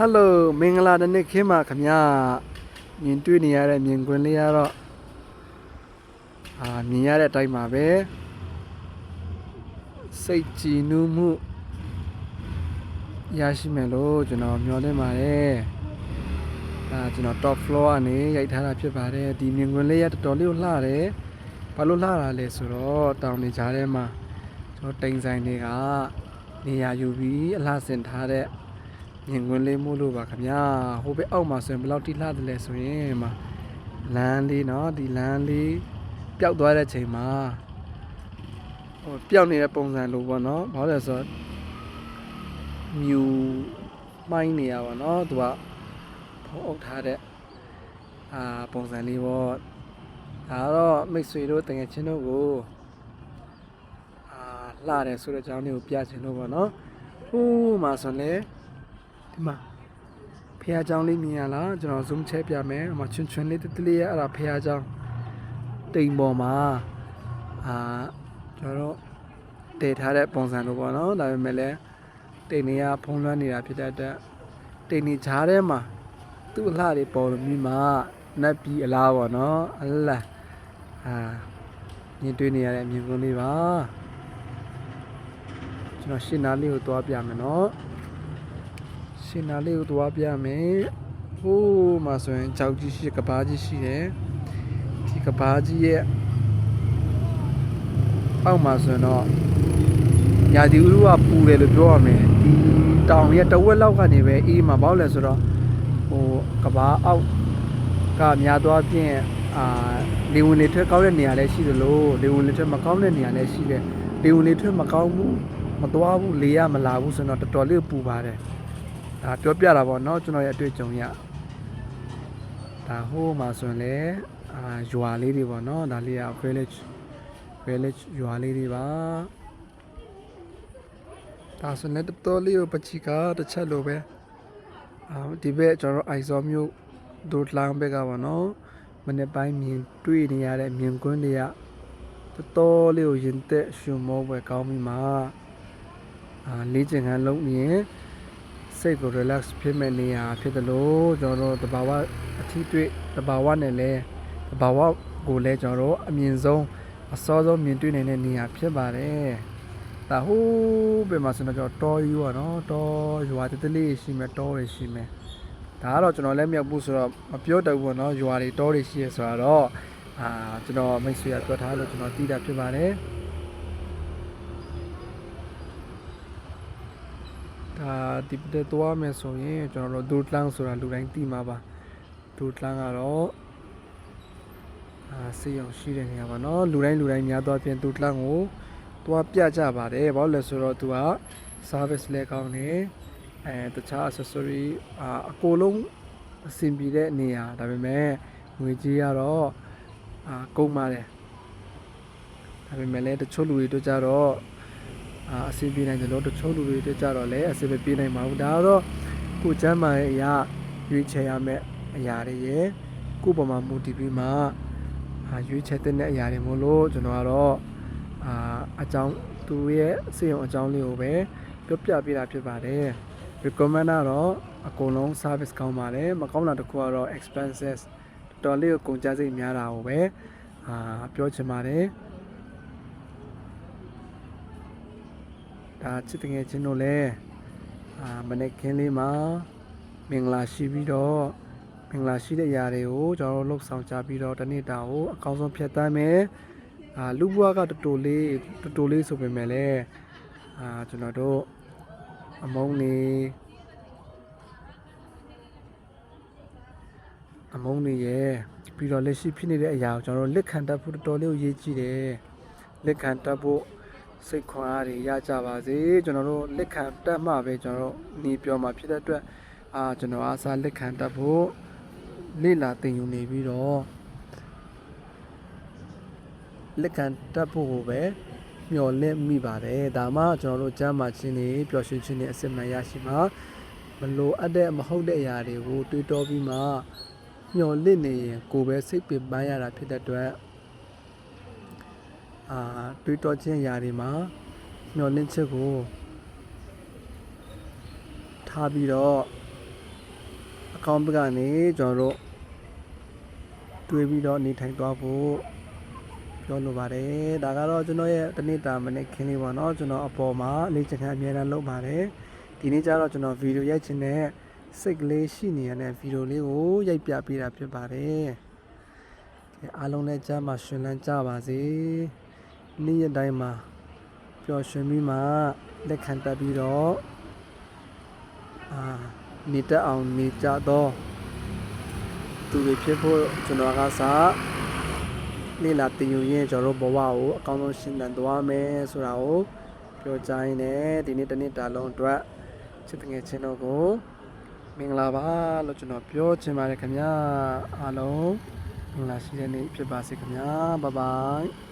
ဟယ်လိုမင်္ဂလာတစ်နေ့ခင်းပါခင်ဗျာမြင်တွေ့နေရတဲ့မြင်ကွင်းလေးကတော့အာမြင်ရတဲ့အတိုင်းပါပဲစိတ်ကြည်နူးမှုရရှိမယ်လို့ကျွန်တော်မျှော်လင့်ပါတယ်ဒါကျွန်တော် top floor ကနေရိုက်ထားတာဖြစ်ပါတယ်ဒီမြင်ကွင်းလေးကတော်တော်လေးကိုလှတယ်ဘာလို့လှတာလဲဆိုတော့တောင်နေကြားထဲမှာကျွန်တော်တိမ်ဆိုင်တွေကနေရာယူပြီးအလှဆင်ထားတဲ့ မြင်ကွင်းလေးမို့လို့ပါခင်ဗျာဟိုဘက်အောက်မှာဆိုရင်ဘယ်လောက်တိလှတယ်လဲဆိုရင်မှာလမ်းလေးเนาะဒီလမ်းလေးပျောက်သွားတဲ့ချိန်မှာဟိုပျောက်နေတဲ့ပုံစံလိုပေါ့เนาะဘာလို့လဲဆိုတော့မြူမိုင်းနေရပါเนาะသူကဖုံးအုပ်ထားတဲ့အာပုံစံလေးပေါ့ဒါတော့မိတ်ဆွေတို့တကယ်ချင်းတို့ကိုအာလှတယ်ဆိုတဲ့အကြောင်းလေးကိုပြချင်လို့ပေါ့เนาะဟိုးမှာဆိုရင်လေ ဒီမှာဖះเจ้าလေးမြင်ရလားကျွန်တော် zoom ချဲပြမယ်ဟိုမှာချွန်းချွန်းလေးတစ်တလေးရအဲ့ဒါဖះเจ้าတိမ်ပေါ်မှာအာကျွန်တော်တို့တည်ထားတဲ့ပုံစံလိုပေါ့နော်ဒါပေမဲ့လည်းတိမ်နေရဖုံးလွှမ်းနေတာဖြစ်တဲ့အတွက်တိမ်နေချားထဲမှာသူ့အလှတွေပေါ်လို့မြည်မှာနတ်ပြီးအလားပေါ့နော်အလားအာမြင်တွေ့နေရတဲ့မြင်ကွင်းလေးပါကျွန်တော်ရှင်းနာလေးကိုသွားပြမယ်နော် ရှင်နာလေးကိုသွားပြမယ်ဟိုးမှာဆိုရင်ကြောက်ကြီးရှိကဘာကြီးရှိတယ်ဒီကဘာကြီးရဲ့အောက်မှာဆိုရင်တော့ညာဒီဥရုကပူတယ်လို့ပြောရမယ်ဒီတောင်ရဲ့တဝက်လောက်ကနေပဲအေးမှာပေါ့လဲဆိုတော့ဟိုကဘာအောက်ကများသွားဖြင့်အာလေဝင်လေထွက်ကောင်းတဲ့နေရာလည်းရှိသလိုလေဝင်လေထွက်မကောင်းတဲ့နေရာလည်းရှိတယ်လေဝင်လေထွက်မကောင်းဘူးမသွားဘူးလေရမလာဘူးဆိုတော့တော်တော်လေးပူပါတယ် ဒါပြောပြတာပေါ့เนาะကျွန်တော်ရဲ့အတွေ့အကြုံရဒါဟိုးမှာဆိုရင်လေအာရွာလေးတွေပေါ့เนาะဒါလေးက village village ရွာလေးတွေပါဒါဆိုလည်းတော်တော်လေးကိုပချီကတစ်ချက်လိုပဲအာဒီဘက်ကျွန်တော်တို့ ISO မျိုးဒိုတလောင်းဘက်ကပေါ့เนาะမနေ့ပိုင်းမြင်တွေ့နေရတဲ့မြင်ကွင်းတွေကတော်တော်လေးကိုရင်သက်ရှင်မောပွဲကောင်းပြီမှာအာလေးချင်ခံလုံးမြင် စိတ်ကို relax ဖြစ်မဲ့နေရာဖြစ်သလိုကျွန်တော်တို့တဘာဝအထီးတွေ့တဘာဝနဲ့လည်းတဘာဝကိုလည်းကျွန်တော်တို့အမြင်ဆုံးအစောဆုံးမြင်တွေ့နိုင်တဲ့နေရာဖြစ်ပါတယ်။ဒါဟိုးပြင်မှာဆိုတော့တော်ယူပါနော်တော်ရွာတတလေးရှိမယ်တော်တွေရှိမယ်။ဒါကတော့ကျွန်တော်လည်းမရောက်ဘူးဆိုတော့မပြောတတ်ဘူးပေါ့နော်ရွာတွေတော်တွေရှိရဆိုတော့အာကျွန်တော်မိတ်ဆွေကပြောထားလို့ကျွန်တော်သိတာဖြစ်ပါတယ်။ ဒါဒီပတဲ့သွားမယ်ဆိုရင်ကျွန်တော်တို့ဒူတလန်းဆိုတာလူတိုင်းသိမှာပါဒူတလန်းကတော့အာစေးရောင်ရှိတဲ့နေရာပါเนาะလူတိုင်းလူတိုင်းများသွားပြင်ဒူတလန်းကိုသွားပြကြပါတယ်ဘာလို့လဲဆိုတော့သူက service လဲကောင်းတယ်အဲတခြား accessory အာအကိုလုံးအဆင်ပြေတဲ့နေရာဒါပေမဲ့ငွေကြီးကတော့အာကုန်ပါတယ်ဒါပေမဲ့လည်းတချို့လူတွေတို့ကြတော့ အာအဆင်ပြေနိုင်တယ်လို့တချို့လူတွေတက်ကြတော့လည်းအဆင်မပြေနိုင်ပါဘူးဒါကတော့ကိုယ်ကျမ်းမာရဲ့အရာရွေးချယ်ရမယ့်အရာတွေရယ်ကိုယ့်ပေါ်မှာမူတည်ပြီးမှအာရွေးချယ်တဲ့အရာတွေမို့လို့ကျွန်တော်ကတော့အာအကြောင်းသူရဲ့စေရုံအကြောင်းလေးကိုပဲပြောပြပေးတာဖြစ်ပါတယ် recommend ကတော့အကုန်လုံး service ကောင်းပါတယ်မကောင်းတာတစ်ခုကတော့ expenses တော်တော်လေးကိုကုန်ကျစရိတ်များတာကိုပဲအာပြောချင်ပါတယ် ဒါချစ်တငယ်ချင်းတို့လည်းအာမနေ့ကင်းလေးမှာမင်္ဂလာရှိပြီးတော့မင်္ဂလာရှိတဲ့ຢာတွေကိုကျွန်တော်တို့လှုပ်ဆောင်ကြပြီးတော့တနေ့တာကိုအကောင်းဆုံးဖြတ်သန်းမယ်အာလူဘွားကတူတူလေးတူတူလေးဆိုပေမဲ့လည်းအာကျွန်တော်တို့အမုန်းနေအမုန်းနေရဲ့ပြီးတော့လက်ရှိဖြစ်နေတဲ့အရာကိုကျွန်တော်တို့လက်ခံတတ်ဖို့တော်တော်လေးကိုရေးကြည့်တယ်လက်ခံတတ်ဖို့ စိတ်ခွန်အားတွေရကြပါစေကျွန်တော်တို့လက်ခံတတ်မှပဲကျွန်တော်တို့နေပြောမှာဖြစ်တဲ့အတွက်အာကျွန်တော်အားစားလက်ခံတတ်ဖို့လေ့လာသင်ယူနေပြီးတော့လက်ခံတတ်ဖို့ကိုပဲမျှော်လင့်မိပါတယ်ဒါမှကျွန်တော်တို့ကျမ်းမာခြင်းတွေပျော်ရွှင်ခြင်းတွေအစစ်မှန်ရရှိမှာမလိုအပ်တဲ့မဟုတ်တဲ့အရာတွေကိုတွေးတောပြီးမှမျှော်လင့်နေရင်ကိုယ်ပဲစိတ်ပင်ပန်းရတာဖြစ်တဲ့အတွက် အာတွေးတောခြင်းຢာတွေမှာမျောလင့်ချက်ကိုထားပြီးတော့အကောင့်ဘက်ကနေကျွန်တော်တို့တွေးပြီးတော့နေထိုင်သွားဖို့ပြောလိုပါတယ်ဒါကတော့ကျွန်တော်ရဲ့တနေ့တာမနေ့ခင်းလေးပေါ့နော်ကျွန်တော်အပေါ်မှာလေ့ကျင့်ခန်းအများအားလုပ်ပါတယ်ဒီနေ့ကျတော့ကျွန်တော်ဗီဒီယိုရိုက်ချင်တဲ့စိတ်ကလေးရှိနေရတဲ့ဗီဒီယိုလေးကိုရိုက်ပြပေးတာဖြစ်ပါတယ်ကဲအားလုံးလည်းကြားမှာရှင်လန်းကြပါစေ နေ့ရက်တိုင်းမှာပျော်ရွှင်ပြီးမှလက်ခံတတ်ပြီးတော့အာနေတတ်အောင်နေကြတော့သူတွေဖြစ်ဖို့ကျွန်တော်ကစားလေ့လာသင်ယူရင်းကျွန်တော်တို့ဘဝကိုအကောင်းဆုံးရှင်းသန်သွားမယ်ဆိုတာကိုပြောကြရင်းနဲ့ဒီနေ့တစ်နေ့တာလုံးအတွက်ချစ်တငယ်ချင်းတို့ကိုမင်္ဂလာပါလို့ကျွန်တော်ပြောချင်ပါတယ်ခင်ဗျာအားလုံးမင်္ဂလာရှိတဲ့နေ့ဖြစ်ပါစေခင်ဗျာဘိုင်ဘိုင်